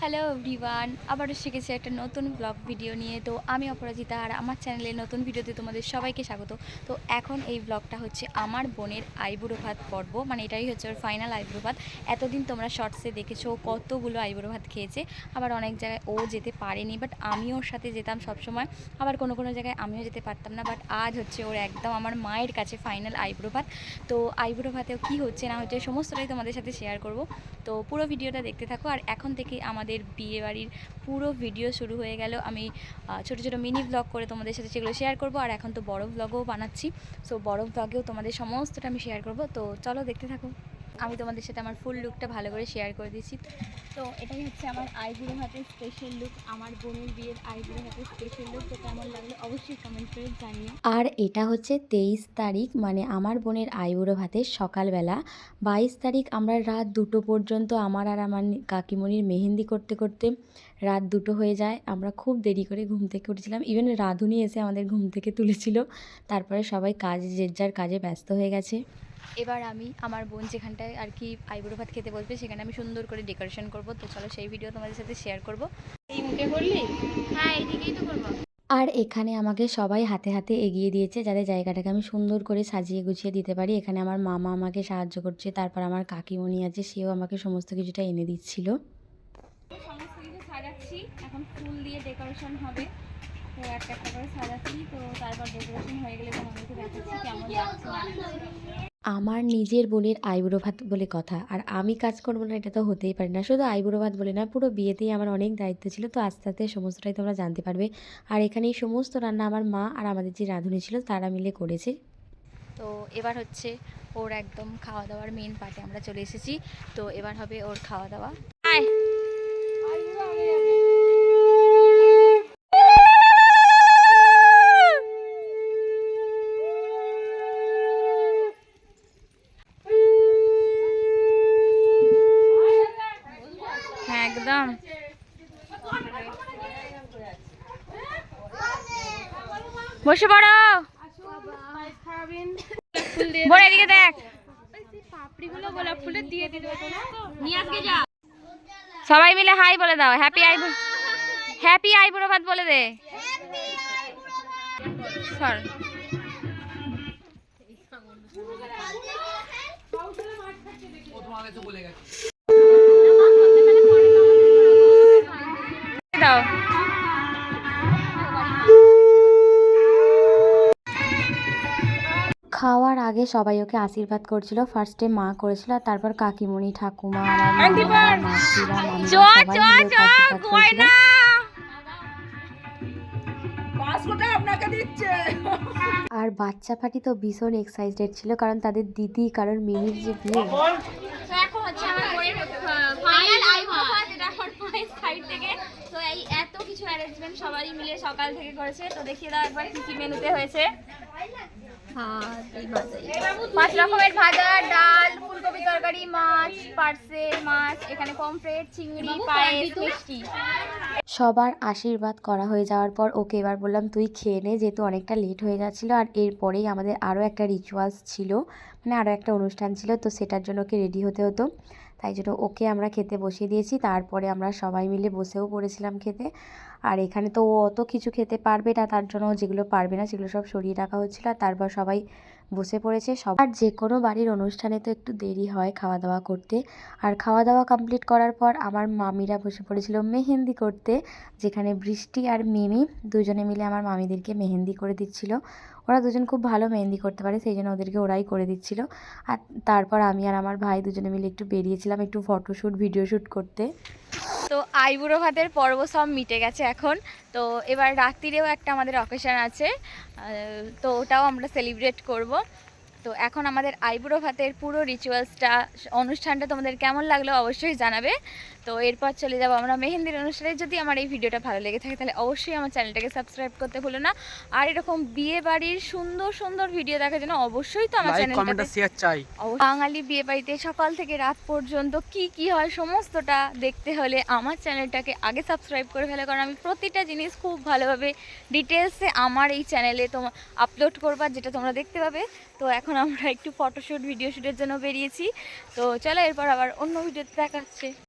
Hello everyone আবারও শিখেছি একটা নতুন ব্লগ ভিডিও নিয়ে। তো আমি অপরাজিতা আর আমার চ্যানেলে নতুন ভিডিওতে তোমাদের সবাইকে স্বাগত। তো এখন এই ব্লগটা হচ্ছে আমার বোনের আইবুড়ো ভাত পর্ব। মানে এটাই হচ্ছে ওর ফাইনাল আইবুড়ো ভাত এতদিন তোমরা শর্টসে দেখেছ কতগুলো আইবুড়ো ভাত খেয়েছে। আবার অনেক জায়গায় ও যেতে পারেনি বাট আমি ওর সাথে যেতাম সবসময়। আবার কোনো কোনো জায়গায় আমিও যেতে পারতাম না বাট আজ হচ্ছে ওর একদম আমার মায়ের কাছে ফাইনাল আইবুড়ো ভাত তো আইবুড়ো ভাতেও কী হচ্ছে না হচ্ছে সমস্তটাই তোমাদের সাথে শেয়ার করব। তো পুরো ভিডিওটা দেখতে থাকো। আর এখন থেকে আমাদের বিয়েবাড়ির পুরো ভিডিও শুরু হয়ে গেল। আমি ছোটো ছোট মিনি ব্লগ করে তোমাদের সাথে সেগুলো শেয়ার করব। আর এখন তো বড় ব্লগও বানাচ্ছি। সো বড় ব্লগেও তোমাদের সমস্তটা আমি শেয়ার করব। তো, চলো দেখতে থাকো। আমি তোমাদের সাথে আমার ফুল লুকটা ভালো করে শেয়ার করে দিচ্ছি তো এটাই হচ্ছে আমার আইবুড়ো হাতের স্পেশাল লুক আমার বোনের বিয়ের আইবুড়ো হাতের স্পেশাল লুক তো কেমন লাগল অবশ্যই কমেন্ট করে জানিও। আর এটা হচ্ছে তেইশ তারিখ মানে আমার বোনের আইবুড়ো ভাতের সকালবেলা। বাইশ তারিখ আমরা রাত দুটো পর্যন্ত আমার আর আমার কাকিমণির মেহেন্দি করতে করতে রাত দুটো হয়ে যায়। আমরা খুব দেরি করে ঘুম থেকে উঠেছিলাম। ইভেন রাধুনি এসে আমাদের ঘুম থেকে তুলেছিল। তারপরে সবাই কাজ, যে যার কাজে ব্যস্ত হয়ে গেছে। এবার আমি আমার বোন যেখানটায় আর কি আইবুড়ো ভাত খেতে বসবে, সেখানে আমি সুন্দর করে ডেকোরেশন করব। তো চলো সেই ভিডিও তোমাদের সাথে শেয়ার করব। এই মুখে করলি হ্যাঁ এইদিকেই তো করব। আর এখানে আমাকে সবাই হাতে হাতে এগিয়ে দিয়েছে, যাতে জায়গাটাকে আমি সুন্দর করে সাজিয়ে গুছিয়ে দিতে পারি। এখানে আমার মামা আমাকে সাহায্য করছে, তারপর আমার কাকিমণি আছে, সেও আমাকে সমস্ত কিছুটা এনে দিচ্ছিল। সমস্ত কিছু সাজাচ্ছি, এখন ফুল দিয়ে ডেকোরেশন হবে। তো একটা একটা করে সাজাচ্ছি, তো তারপর ডেকোরেশন হয়ে গেলে তোমাদেরকে দেখাচ্ছি কেমন লাগছে। আমার নিজের বোনের আইবুড়ো ভাত বলে কথা। আর আমি কাজ করব না, এটা তো হতেই পারে না। শুধু আইবুড়ো ভাত বলে না, পুরো বিয়েতেই আমার অনেক দায়িত্ব ছিল। তো আস্তে আস্তে সমস্তটাই তোমরা জানতে পারবে। আর এখানে সমস্ত রান্না আমার মা আর আমাদের যে রাঁধুনি ছিল, তারা মিলে করেছে। তো এবার হচ্ছে ওর একদম খাওয়া দাওয়ার মেন পার্টে আমরা চলে এসেছি। তো এবার হবে ওর খাওয়া দাওয়া। একদম। বসে পড়ো। বড় সবাই মিলে হাই বলে দাও। হ্যাপি আই হ্যাপি আইবুড়ো ভাত বলে দে। সর। খাওয়ার আগে সবাই ওকে আশীর্বাদ করছিল। ফার্স্টে মা করেছিল আর তারপর কাকিমণি ঠাকুমা আর বাচ্চা পাটি তো ভীষণ এক্সাইটেড ছিল কারণ তাদের দিদি কারণ মিমির যে বিয়ে। তো এখন হচ্ছে আমার বইয়ের ফাইনাল আইবুড়ো ভাত এটা আমার মায়ের সাইড থেকে। তো এই এত কিছু অ্যারেঞ্জমেন্ট সবাই মিলে সকাল থেকে করেছে। তো দেখিয়ে দাও একবার কি কি মেনুতে হয়েছে। পাঁচ রকমের ভাজা ডাল ফুলকপি তরকারি মাছ পার্সে মাছ এখানে পমফ্রেট চিংড়ি পায়েস মিষ্টি। সবার আশীর্বাদ করা হয়ে যাওয়ার পর ওকে এবার বললাম তুই খেয়ে নে যেহেতু অনেকটা লেট হয়ে যাচ্ছিল আর এরপরেই আমাদের আরও একটা রিচুয়ালস ছিল মানে আরও একটা অনুষ্ঠান ছিল তো সেটার জন্য ওকে রেডি হতে হতো। তাই জন্য ওকে আমরা খেতে বসিয়ে দিয়েছি। তারপরে আমরা সবাই মিলে বসেও পড়েছিলাম খেতে। আর এখানে তো ও অত কিছু খেতে পারবে না, তার জন্য যেগুলো পারবে না সেগুলো সব সরিয়ে রাখা হচ্ছিল। আর তারপর সবাই বসে পড়েছে সবার যে কোনো বাড়ির অনুষ্ঠানে তো একটু দেরি হয় খাওয়া দাওয়া করতে। আর খাওয়া দাওয়া কমপ্লিট করার পর আমার মামিরা বসে পড়েছিল মেহেন্দি করতে, যেখানে বৃষ্টি আর মিমি দুজনে মিলে আমার মামিদেরকে মেহেন্দি করে দিচ্ছিল। ওরা দুজন খুব ভালো মেহেন্দি করতে পারে, সেই জন্য ওদেরকে ওরাই করে দিচ্ছিল। আর তারপর আমি আর আমার ভাই দুজনে মিলে একটু বেরিয়েছিলাম একটু ফটোশ্যুট ভিডিও শ্যুট করতে। তো আইবুড়ো ভাতের পর্ব সব মিটে গেছে এখন। তো এবার রাত্রিরেও একটা আমাদের অকেশান আছে তো ওটাও আমরা সেলিব্রেট করব। তো এখন আমাদের আইবুড়ো ভাতের পুরো রিচুয়ালসটা অনুষ্ঠানটা তোমাদের কেমন লাগল অবশ্যই জানাবে। তো এরপর চলে যাব আমরা মেহেন্দির অনুষ্ঠানে। যদি আমার এই ভিডিওটা ভালো লেগে থাকে তাহলে অবশ্যই আমার চ্যানেলটাকে সাবস্ক্রাইব করতে ভুলো না। আর এরকম বিয়ে বাড়ির সুন্দর সুন্দর ভিডিও দেখার জন্য অবশ্যই তো আমার শেয়ার চাই। বাঙালি বিয়ে বাড়িতে সকাল থেকে রাত পর্যন্ত কি কি হয় সমস্তটা দেখতে হলে আমার চ্যানেলটাকে আগে সাবস্ক্রাইব করে ফেলে। কারণ আমি প্রতিটা জিনিস খুব ভালোভাবে ডিটেলসে আমার এই চ্যানেলে তোমার আপলোড করবার যেটা তোমরা দেখতে পাবে। তো এখন আমরা একটু ফটোশ্যুট ভিডিও শ্যুটের জন্য বেরিয়েছি। তো চলো এরপর আবার অন্য ভিডিওতে দেখা হচ্ছে